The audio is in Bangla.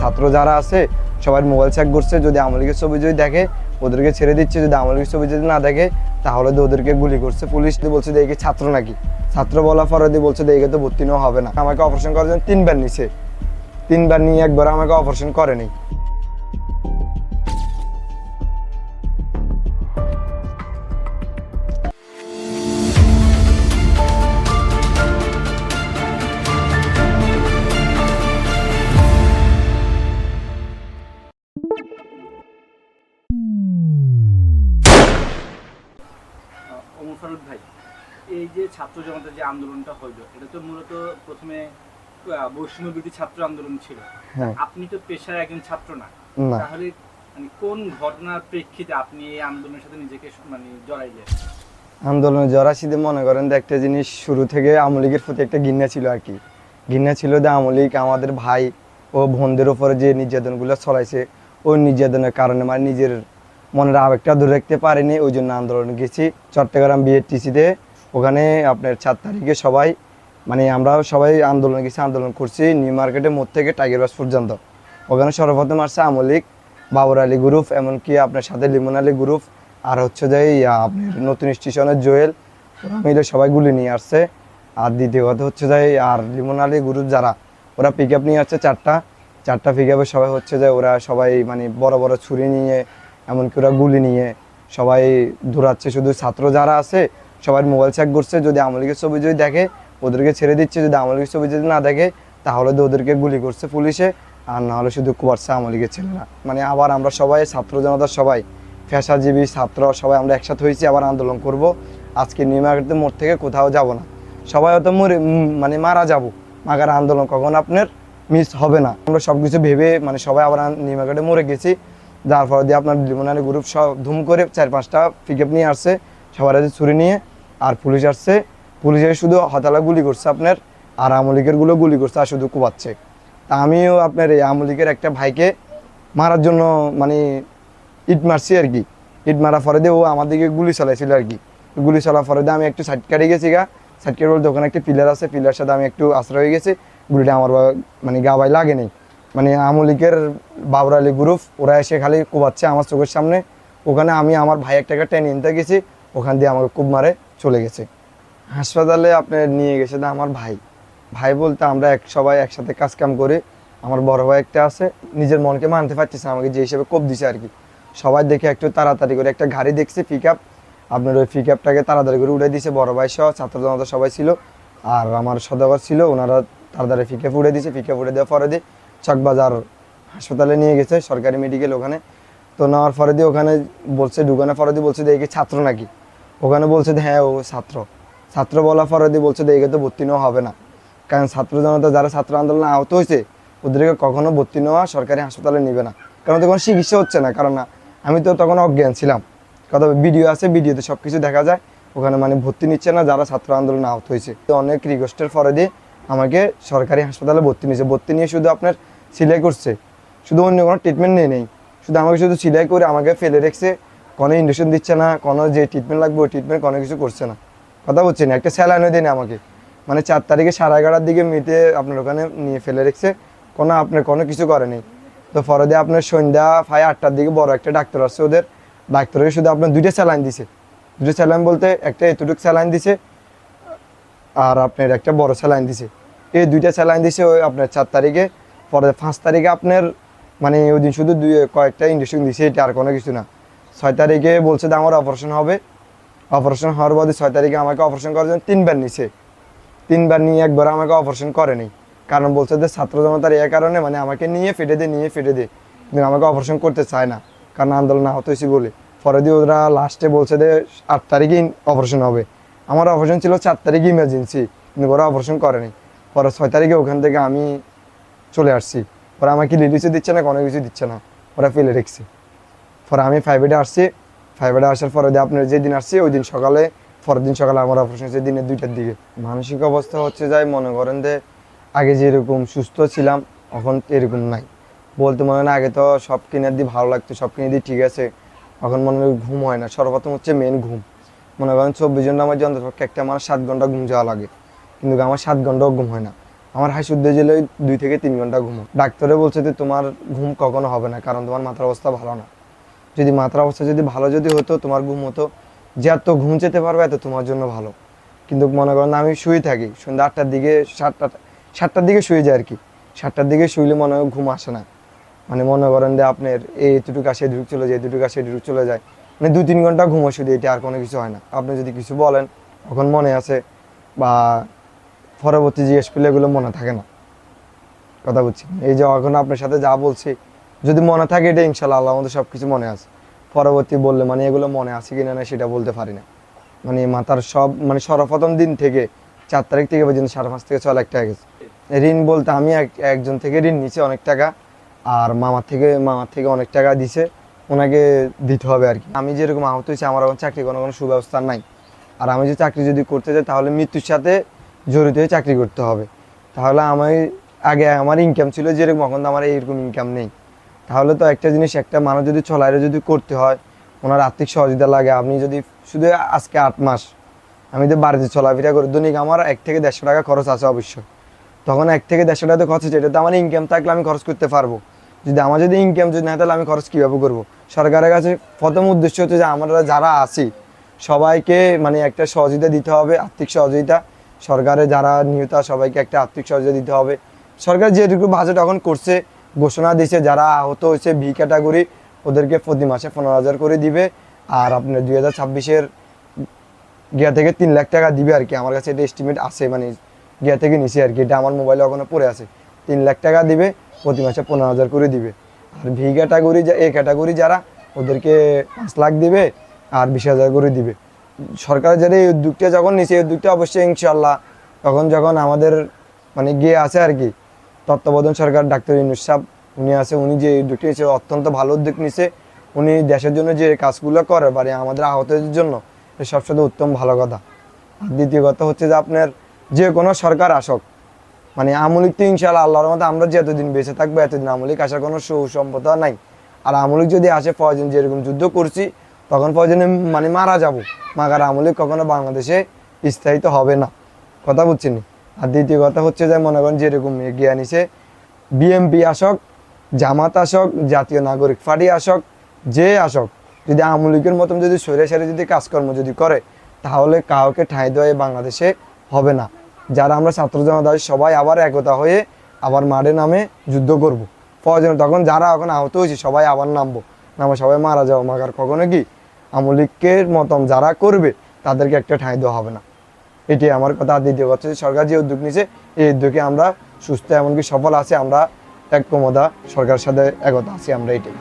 ছাত্র যারা আছে সবাই মোবাইল চেক করছে, যদি আমলিকের ছবি যদি দেখে, ওদেরকে ছেড়ে দিচ্ছে, যদি আমলিকের ছবি যদি না দেখে, তাহলে তো ওদেরকে গুলি করছে। পুলিশ দিয়ে বলছে দেখে ছাত্র নাকি? ছাত্র বলা ফরদি বলছে দেখে তো ভর্তি নেওয়া হবে না। আমাকে অপারেশন করার জন্য তিনবার নিছে। তিনবার নিয়ে একবার আমাকে অপারেশন করেনি। ফারুক ভাই এই যে ছাত্র জনতার যে আন্দোলনটা হইল এটা তো মূলত প্রথমে বৈষম্য বিরোধী ছাত্র আন্দোলন ছিল। হ্যাঁ। আপনি তো পেশায় একজন ছাত্র না। তাহলে মানে কোন ঘটনার প্রেক্ষিতে আপনি এই আন্দোলনের সাথে নিজেকে মানে জড়াইলেন? আন্দোলনে জরাসিদে মনে করেন যে একটা জিনিস শুরু থেকে আমলিগের প্রতি একটা ঘৃণা ছিল আর কি। ঘৃণা ছিল যে আমলিগ আমাদের ভাই ও বোনদের উপরে যে নির্যাতনগুলো চলাইছে ওই নির্যাতনের কারণে মানে নিজের মনের আবেগটা ধরে রাখতে পারিনি ওই জন্য আন্দোলনে গেছি। চট্টগ্রাম বিএটিসিতে ওখানে আপনার চার তারিখে সবাই মানে আমরা সবাই আন্দোলন গেছি, আন্দোলন করছি। নিউ মার্কেটের মোড় থেকে টাইগার বাস পর্যন্ত। ওখানে সর্বপ্রথম আসছে আমলিক, বাবর আলী গ্রুপ, এমনকি আপনার সাথে লিমন আলী গ্রুপ, আর হচ্ছে যে আপনার নতুন স্টেশনের জোয়েল, ওরা মিলে সবাই গুলি নিয়ে আসছে। আর দ্বিতীয় কথা হচ্ছে যে আর লিমন আলী গ্রুপ যারা, ওরা পিক আপ নিয়ে আসছে চারটা। চারটা পিক আপে সবাই হচ্ছে যে ওরা সবাই মানে বড় বড় ছুরি নিয়ে এমনকি ওরা গুলি নিয়ে সবাই দৌড়াচ্ছে। শুধু ছাত্র যারা আছে সবাই মোবাইল চেক করছে, যদি আমলিকের ছবি যদি দেখে, ওদেরকে ছেড়ে দিচ্ছে। যদি আমলিকের ছবি যদি না দেখে, তাহলে তো ওদেরকে গুলি করছে পুলিশে। আর না হলে শুধু কুয়ারছে আমলিকের ছেলেরা। মানে আবার আমরা সবাই, ছাত্র জনতা সবাই, পেশাজীবী ছাত্র সবাই আমরা একসাথে হয়েছি, আবার আন্দোলন করব। আজকে নিউ মার্কেটের মোড় থেকে কোথাও যাব না। সবাই হয়তো মরে মানে মারা যাব। মাগার আন্দোলন কখন আপনার মিস হবে না। আমরা সব কিছু ভেবে মানে সবাই আবার নিউ মার্কেটে মরে গেছি। যার ফলে দিয়ে আপনার লিমনারি গ্রুপ সব ধুম করে চার পাঁচটা পিক নিয়ে আসছে, সবার কাছে ছুরি নিয়ে, আর পুলিশ আসছে। পুলিশের শুধু হতালা গুলি করছে আপনার, আর আমলিকেরগুলো গুলি করছে আর শুধু কুবাচ্ছে। তা আমিও আপনার এই আমলিকের একটা ভাইকে মারার জন্য মানে ইট মারছি আর কি। ইট মারা পরে দিয়ে ও আমার দিকে গুলি চালাইছিল আর কি। গুলি চলার পরে দিয়ে আমি একটু সাইড কাটে গেছি গা। সাইড কেটে বলতে ওখানে একটা পিলার আছে পিলার সাথে আমি একটু আশ্রয় হয়ে গেছি। গুলিটা আমার মানে গা বাই লাগে নেই। মানে আমলিকের বাবর আলী গ্রুপ ওরা এসে খালি কোবাচ্ছে আমার চোখের সামনে। ওখানে আমি আমার ভাই একটাকে টেনে নিতে গেছি, ওখান দিয়ে আমাকে কুব মারে চলে গেছে। হাসপাতালে আপনার নিয়ে গেছে না আমার ভাই। ভাই বলতে আমরা এক সবাই একসাথে কাজ কাম করি, আমার বড় ভাই একটা আছে, নিজের মনকে মানতে পারতেছে আমাকে যে হিসেবে কোপ দিছে আর কি। সবাই দেখে একটু তাড়াতাড়ি করে একটা গাড়ি দেখছে পিক আপ আপনার ওই পিক আপটাকে তাড়াতাড়ি করে উড়ে দিয়েছে বড় ভাই সহ, ছাত্র জনতা সবাই ছিল। আর আমার সদাগর ছিল, ওনারা তাড়াতাড়ি পিক আপ উড়ে দিয়েছে পিক আপ উড়ে দেওয়ার পরে দিয়ে চকবাজার হাসপাতালে নিয়ে গেছে, সরকারি মেডিকেল ওখানে। তো নেওয়ার পরে দিয়ে ওখানে বলছে ঢুকানোর পরে দিয়ে বলছে দেখি ছাত্র নাকি? ওখানে বলছে হ্যাঁ ও ছাত্র। ছাত্র বলার পরে দিয়ে বলছে দেখে তো ভর্তি নেওয়া হবে না। কারণ ছাত্র জনতা যারা ছাত্র আন্দোলনে আহত হয়েছে, ওদেরকে কখনো ভর্তি নেওয়া সরকারি হাসপাতালে নেবে না। কারণ তো কোনো চিকিৎসা হচ্ছে না, কারণ না, আমি তো তখন অজ্ঞান ছিলাম। কথা ভিডিও আছে ভিডিওতে সব কিছু দেখা যায়। ওখানে মানে ভর্তি নিচ্ছে না যারা ছাত্র আন্দোলনে আহত হয়েছে। তো অনেক রিকোয়েস্টের পরে দিয়ে আমাকে সরকারি হাসপাতালে ভর্তি নিয়েছে। ভর্তি নিয়ে শুধু আপনার সিলাই করছে। শুধু অন্য কোনো ট্রিটমেন্ট নেই নেই। শুধু আমাকে শুধু সিলাই করে আমাকে ফেলে রেখেছে। কোনো ইঞ্জেকশন দিচ্ছে না, কোনো যে ট্রিটমেন্ট লাগবে ওই ট্রিটমেন্ট কোনো কিছু করছে না। কথা বলছে না, একটা স্যালাইনও দেয়নি আমাকে। মানে চার তারিখে সাড়ে এগারোটার দিকে মিটে আপনার ওখানে নিয়ে ফেলে রেখেছে। কোনো আপনার কোনো কিছু করেনি তো পরে দিয়ে আপনার সন্ধ্যা প্রায় আটটার দিকে বড় একটা ডাক্তার আসছে ওদের। ডাক্তারকে শুধু আপনার দুইটা স্যালাইন দিছে। দুটো স্যালাইন বলতে একটা এতটুকু স্যালাইন দিছে, আর আপনার একটা বড় স্যালাইন দিছে। এই দুইটা স্যালাইন দিছে ওই আপনার চার তারিখে। পরে পাঁচ তারিখে আপনার মানে ওই দিন শুধু দুই, কয়েকটা ইঞ্জেকশন দিছে, এটা আর কোনো কিছু না। ছয় তারিখে বলছে যে আমার অপারেশন হবে। অপারেশন হওয়ার বাদে ছয় তারিখে আমাকে অপারেশন করার জন্য তিনবার নিছে। তিনবার নিয়ে একবার আমাকে অপারেশন করেনি। কারণ বলছে যে ছাত্র জনতার এই কারণে মানে আমাকে নিয়ে ফেটে দে, নিয়ে ফেটে দে। কিন্তু আমাকে অপারেশন করতে চায় না। কারণ আন্দোলন আহত হয়েছি বলে। পরে দিয়ে ওরা লাস্টে বলছে যে আট তারিখেই অপারেশন হবে। আমার অপারেশন ছিল চার তারিখে ইমার্জেন্সি কিন্তু ওরা অপারেশন করেনি। পরে ছয় তারিখে ওখান থেকে আমি চলে আসছি। পরে আমাকে লিলিসে দিচ্ছে না, কোনো কিছু দিচ্ছে না। ওরা ফেলে রেখেছে। পরে আমি ফাইভেডে আসছি। ফাইভেডে আসার পরে আপনার যেদিন আসছি, ওই দিন সকালে, পরের দিন সকালে আমার অপারেশন হচ্ছে দিনের দুইটার দিকে। মানসিক অবস্থা হচ্ছে যাই, মনে করেন যে আগে যেরকম সুস্থ ছিলাম, এখন এরকম নাই। বলতে মনে হয় আগে তো সব কিনে দিয়ে ভালো লাগতো, সব কিনে দিয়ে ঠিক আছে। এখন মনে হয় ঘুম হয় না। সর্বপ্রথম হচ্ছে মেন ঘুম। মনে করেন চব্বিশ ঘণ্টা আমার যে অন্ততপক্ষে একটা আমার সাত ঘণ্টা ঘুম যাওয়া লাগে। কিন্তু আমার সাত ঘন্টাও ঘুম হয় না। আমার হাই শুদ্ধ জেলে দুই থেকে তিন ঘণ্টা ঘুমো। ডাক্তারে বলছে যে তোমার ঘুম কখনো হবে না, কারণ তোমার মাথার অবস্থা ভালো না। যদি মাথার অবস্থা যদি ভালো যদি হতো, তোমার ঘুম হতো, যে এত ঘুম যেতে পারবে, এত তোমার জন্য ভালো। কিন্তু মনে করেন আমি শুয়ে থাকি, সন্ধ্যা আটটার দিকে, সাতটা, সাতটার দিকে শুয়ে যায় আর কি। সাতটার দিকে শুইলে মনে হয় ঘুম আসে না। মানে মনে করেন যে আপনার এই এতটুকু কাছে ঢুক চলে যায় এটুকু আসে ঢুক চলে যায়। মানে দু তিন ঘণ্টা ঘুমো শুধু, এটা আর কোনো কিছু হয় না। আপনি যদি কিছু বলেন, তখন মনে আছে বা পরবর্তী জিজ্ঞেস করলে এগুলো মনে থাকে না। কথা বলছি। এই যে এখন আপনার সাথে যা বলছি, যদি মনে থাকে এটা ইনশাল্লাহ আল্লাহ আমাদের সব কিছু মনে আছে। পরবর্তী বললে মানে এগুলো মনে আছে কিনা না সেটা বলতে পারি না। মানে মাথার সব মানে সর্বপ্রথম দিন থেকে চার তারিখ থেকে পর্যন্ত সাড়ে পাঁচ থেকে ছয় লাখ টাকা গেছে। ঋণ বলতে আমি এক- একজন থেকে ঋণ নিছি অনেক টাকা, আর মামার থেকে মামার থেকে অনেক টাকা দিছে, ওনাকে দিতে হবে আর কি। আমি যেরকম আহত হয়েছি, আমার এখন চাকরি কোনো কোনো সুব্যবস্থা নাই। আর আমি যদি চাকরি যদি করতে যাই তাহলে মৃত্যুর সাথে জড়িত হয়ে চাকরি করতে হবে। তাহলে আমার আগে আমার ইনকাম ছিল যেরকম, এখন তো আমার এইরকম ইনকাম নেই। তাহলে তো একটা জিনিস, একটা মানুষ যদি চলাইরে যদি করতে হয়, ওনার আর্থিক সহযোগিতা লাগে। আপনি যদি শুধু আজকে আট মাস, আমি তো বাড়িতে চলাফেরা করি, দৈনিক আমার এক থেকে দেড়শো টাকা খরচ আছে অবশ্যই তখন এক থেকে দেড়শো টাকা তো খরচ হচ্ছে, এটা তো আমার ইনকাম থাকলে আমি খরচ করতে পারব। যদি আমার যদি ইনকাম যদি না তাহলে আমি খরচ কীভাবে করব? সরকারের কাছে প্রথম উদ্দেশ্য হচ্ছে যে, আমরা যারা আছি, সবাইকে মানে একটা সহযোগিতা দিতে হবে, আর্থিক সহযোগিতা। সরকারে যারা নিহত সবাইকে একটা আর্থিক সহযোগিতা দিতে হবে। সরকার যেটুকু বাজেট এখন করছে, ঘোষণা দিয়েছে, যারা আহত হয়েছে ভি ক্যাটাগরি ওদেরকে প্রতি মাসে পনেরো হাজার করে দিবে। আর আপনার দুই হাজার ছাব্বিশের গিয়া থেকে তিন লাখ টাকা দিবে আর কি। আমার কাছে এটা এস্টিমেট আছে মানে গিয়া থেকে নিছি আর কি। এটা আমার মোবাইলে ওখানে পড়ে আছে। তিন লাখ টাকা দিবে, প্রতি মাসে পনেরো হাজার করে দিবে। আর ভি ক্যাটাগরি এ ক্যাটাগরি যারা, ওদেরকে পাঁচ লাখ দিবে আর বিশ হাজার করে দিবে। সরকার যারা এই উদ্যোগটা যখন নিছে, এই উদ্যোগটা অবশ্যই ইনশাল্লাহ তখন যখন আমাদের মানে গিয়ে আছে আর কি তত্ত্বাবধান সরকার ডাক্তার ইনুস সাহেব, উনি আছে, উনি যে এই উদ্যোগটি নিয়েছে অত্যন্ত ভালো উদ্যোগ নিছে। উনি দেশের জন্য যে কাজগুলো করে মানে আমাদের আহতদের জন্য সবসময় উত্তম ভালো কথা। আর দ্বিতীয় কথা হচ্ছে যে আপনার যে কোনো সরকার আসক মানে আমলিক তো ইনশাল্লাহ আল্লাহর মতো আমরা যে এতদিন বেঁচে থাকব, এতদিন আমলিক আসার কোনো সুসম্পদা নাই। আর আমলিক যদি আসে প্রয়োজন যেরকম যুদ্ধ করছি তখন প্রয়োজনে মানে মারা যাব। মাগার আমলিক কখনো বাংলাদেশে স্থায়িত হবে না। কথা বুঝছেন? আর দ্বিতীয় কথা হচ্ছে যে, মনে করেন যেরকম এগিয়ে আনিছে বিএমপি আসক, জামাত আসক, জাতীয় নাগরিক পার্টি আসক, যে আসক, যদি আমলিকের মতন যদি সরে সারে যদি কাজকর্ম যদি করে, তাহলে কাউকে ঠাঁই দেওয়া বাংলাদেশে হবে না। যারা আমরা ছাত্র জনতা, সবাই আবার একতা হয়ে আবার মাঠে নামে যুদ্ধ করব। প্রয়োজন তখন যারা এখন আহত হয়েছে, সবাই আবার নামবো। নামে সবাই মারা যাব। মাগার কখনো কি আমলিকের মতন যারা করবে, তাদেরকে একটা ঠাঁই দেওয়া হবে না। এটি আমার কথা। দ্বিতীয় কথা সরকার যে উদ্যোগ নিয়েছে, এই উদ্যোগে আমরা সুস্থ, এমনকি সফল আছে, আমরা এক কমদা সরকারের সাথে একতা আছি, আমরা এটাই।